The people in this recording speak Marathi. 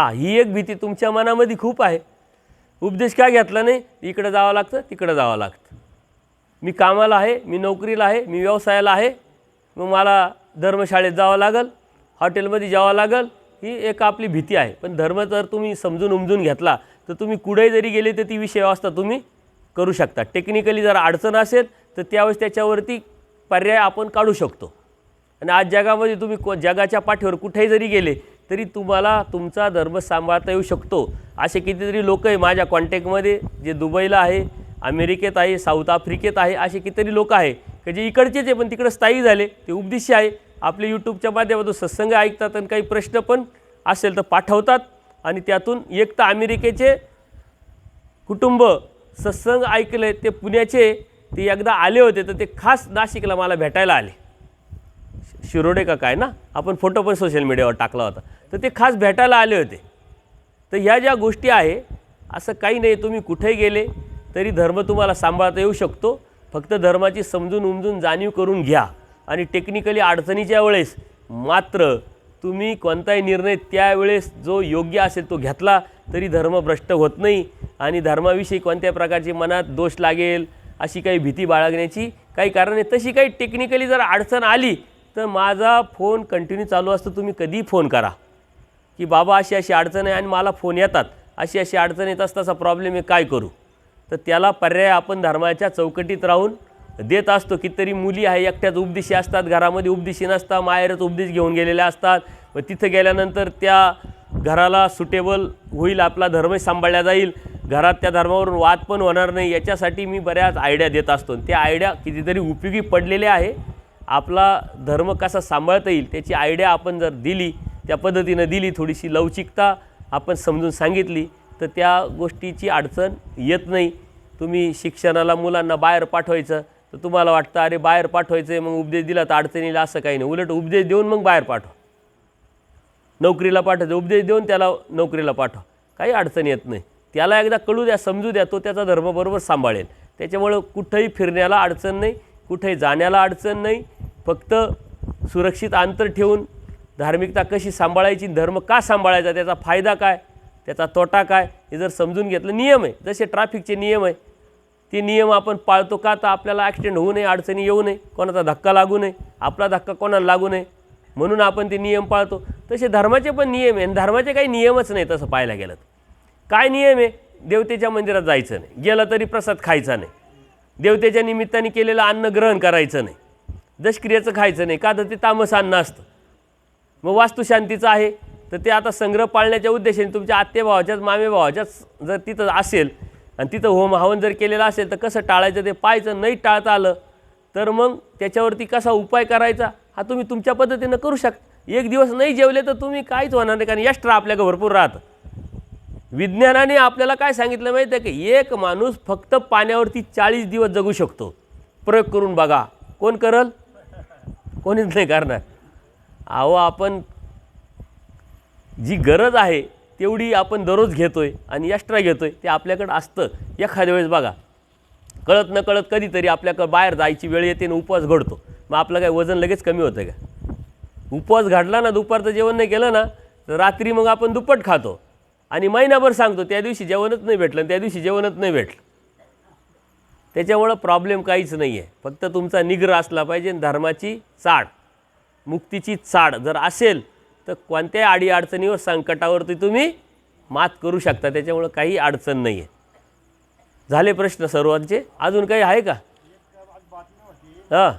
हा ही एक भीती तुमच्या मनामध्ये खूप आहे. उपदेश का घेतला नाही? इकडं जावं लागतं तिकडं जावं लागतं. मी कामाला आहे मी नोकरीला आहे मी व्यवसायाला आहे. मग मला धर्मशाळेत जावं लागेल हॉटेलमध्ये जावं लागेल ही एक आपली भीती आहे. पण धर्म जर तुम्ही समजून उमजून घेतला तर तुम्ही कुठेही जरी गेले तर ती विषय व्यवस्था तुम्ही करू शकता. टेक्निकली जर अडचण असेल तर त्यावेळेस त्याच्यावरती पर्याय आपण काढू शकतो. आणि आज जगामध्ये तुम्ही को जगाच्या पाठीवर कुठेही जरी गेले तरी तुम्हाला तुमचा धर्म सांभाळता येऊ शकतो. असे कितीतरी लोक आहे माझ्या कॉन्टॅक्टमध्ये जे दुबईला आहे अमेरिकेत आहे साऊथ आफ्रिकेत आहे असे कितीतरी लोक आहे की जे इकडचेच आहे पण तिकडं स्थायी झाले ते उपदिश्य आहे. आपले यूट्यूबच्या माध्यमातून सत्संग ऐकतात आणि काही प्रश्न पण असेल तर पाठवतात. आणि त्यातून एक तर अमेरिकेचे कुटुंब सत्संग ऐकले ते पुण्याचे ते एकदा आले होते तर ते खास नाशिकला मला भेटायला आले. शिरोडे का काय ना? आपण फोटो पण सोशल मीडियावर टाकला होता. तर ते खास भेटायला आले होते. तर ह्या ज्या गोष्टी आहे असं काही नाही तुम्ही कुठेही गेले तरी धर्म तुम्हाला सांभाळता येऊ शकतो. फक्त धर्माची समजून उमजून जाणीव करून घ्या. आणि टेक्निकली अडचणीच्या वेळेस मात्र तुम्ही कोणताही निर्णय त्यावेळेस जो योग्य असेल तो घेतला तरी धर्म भ्रष्ट होत नाही. आणि धर्माविषयी कोणत्या प्रकारची मनात दोष लागेल अशी काही भीती बाळगण्याची काही कारण आहे तशी काही टेक्निकली जर अडचण आली तर माझा फोन कंटिन्यू चालू असतो. तुम्ही कधीही फोन करा. की बाबा अशी अशी अडचण आहे आणि मला फोन येतात. अशी अशी अडचण येत असताचा प्रॉब्लेम आहे काय करू? तर त्याला पर्याय आपण धर्माच्या चौकटीत राहून देत असतो. कितीतरी मुली आहे एकट्याच उपदेशी असतात. घरामध्ये उपदेशी नसतात. माहेरच उपदेश घेऊन गेलेल्या असतात. व तिथं गेल्यानंतर त्या घराला सुटेबल होईल आपला धर्म सांभाळला जाईल. घरात त्या धर्मावरून वाद पण होणार नाही. याच्यासाठी मी बऱ्याच आयडिया देत असतो. त्या आयडिया कितीतरी उपयोगी पडलेल्या आहे. आपला धर्म कसा सांभाळता येईल त्याची आयडिया आपण जर दिली त्या पद्धतीनं दिली थोडीशी लवचिकता आपण समजून सांगितली. तर त्या गोष्टीची अडचण येत नाही. तुम्ही शिक्षणाला मुलांना बाहेर पाठवायचं तर तुम्हाला वाटतं अरे बाहेर पाठवायचं आहे मग उपदेश दिला तर अडचणीला असं काही नाही. उलट उपदेश देऊन मग बाहेर पाठवा. नोकरीला पाठवायचं उपदेश देऊन त्याला नोकरीला पाठवा. काही अडचण येत नाही. त्याला एकदा कळू द्या समजू द्या तो त्याचा धर्म बरोबर सांभाळेल. त्याच्यामुळं कुठंही फिरण्याला अडचण नाही कुठेही जाण्याला अडचण नाही. फक्त सुरक्षित अंतर ठेवून धार्मिकता कशी सांभाळायची धर्म का सांभाळायचा त्याचा फायदा काय त्याचा तोटा काय हे जर समजून घेतलं नियम आहे. जसे ट्रॅफिकचे नियम आहे ते नियम आपण पाळतो का तर आपल्याला ॲक्सिडेंट होऊ नये अडचणी येऊ नये कोणाचा धक्का लागू नये आपला धक्का कोणाला लागू नये म्हणून आपण ते नियम पाळतो. तसे धर्माचे पण नियम आहे आणि धर्माचे काही नियमच नाही तसं पाहायला गेलं काय नियम आहे? देवतेच्या मंदिरात जायचं नाही. गेलं तरी प्रसाद खायचा नाही. देवतेच्या निमित्ताने केलेलं अन्न ग्रहण करायचं नाही. दशक्रियेचं खायचं नाही. का तर ते तामस अन्न असतं. मग वास्तुशांतीचं आहे. तर ते आता संग्रह पाळण्याच्या उद्देशाने तुमच्या आत्तेभावाच्याच मामेभावाच्याच जर तिथं असेल आणि तिथं होम हवन जर केलेलं असेल तर कसं टाळायचं ते पाहायचं नाही टाळता आलं तर मग त्याच्यावरती कसा उपाय करायचा हा तुम्ही तुमच्या पद्धतीनं करू शकता एक दिवस नाही जेवले तर तुम्ही काहीच होणार नाही कारण यष्ट्रा आपल्याकडे भरपूर राहतं. विज्ञानाने आपल्याला काय सांगितलं माहिती आहे की? एक माणूस फक्त पाण्यावरती चाळीस दिवस जगू शकतो. प्रयोग करून बघा. कोण करल? कोणीच नाही करणार. अहो आपण जी गरज आहे तेवढी आपण दररोज घेतो आहे आणि एक्स्ट्रा घेतो आहे ते आपल्याकडं असतं. एखाद्या वेळेस बघा कळत न कळत कधीतरी आपल्याकडं बाहेर जायची वेळ येते आणि उपवास घडतो. मग आपलं काय वजन लगेच कमी होतं का? उपवास घडला ना दुपारचं जेवण नाही केलं ना तर रात्री मग आपण दुप्पट खातो. आणि महिनाभर सांगतो त्या दिवशी जेवणच नाही भेटलं आणि त्या दिवशी जेवणच नाही भेटलं. त्याच्यामुळं प्रॉब्लेम काहीच नाही आहे फक्त तुमचा निग्र असला पाहिजे आणि धर्माची चाळ. मुक्तीची चाड जर असेल तर कोणत्याही अडी अडचणीवर संकटावरती तुम्ही मात करू शकता. त्याच्यामुळं काही अडचण नाही आहे झाले प्रश्न सर्वांचे? अजून काही आहे का? हां.